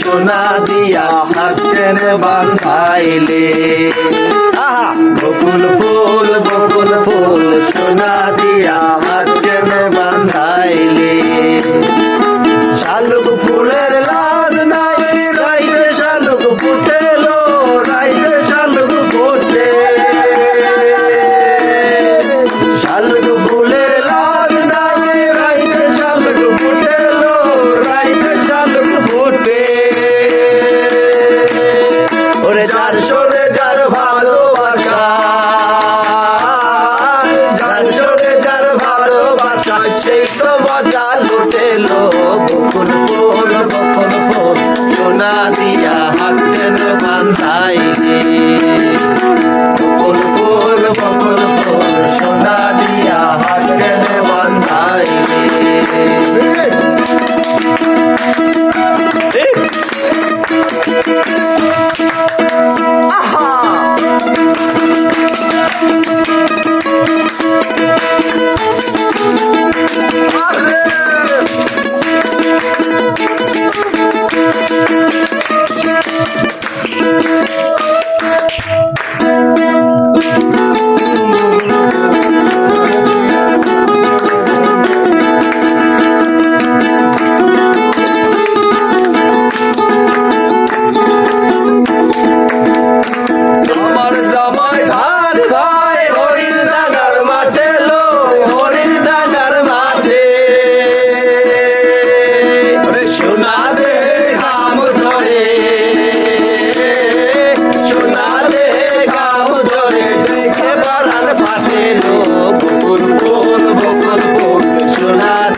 সোনা দিয়া হাতের বাঁধাইলে। আহা! বকুল ফুল বকুল ফুল সোনা দিয়া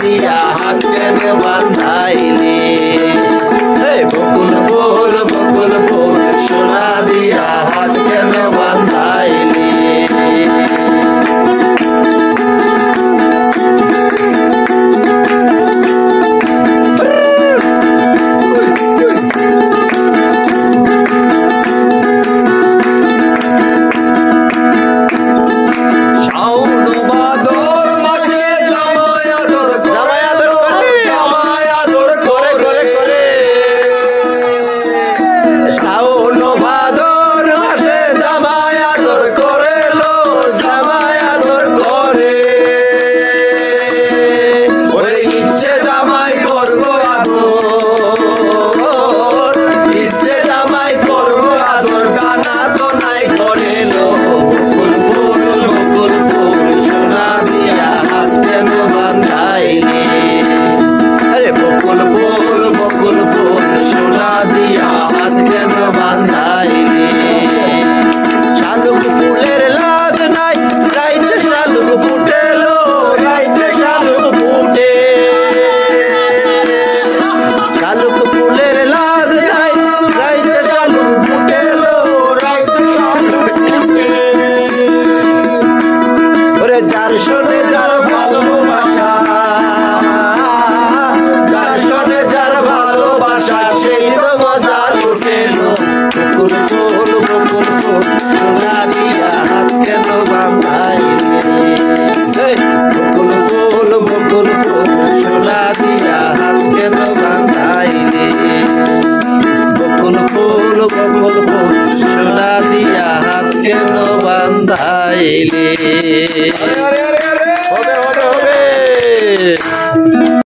দিয়া হাত বেঁধে বান্ধা কেন বান্ধাইলে।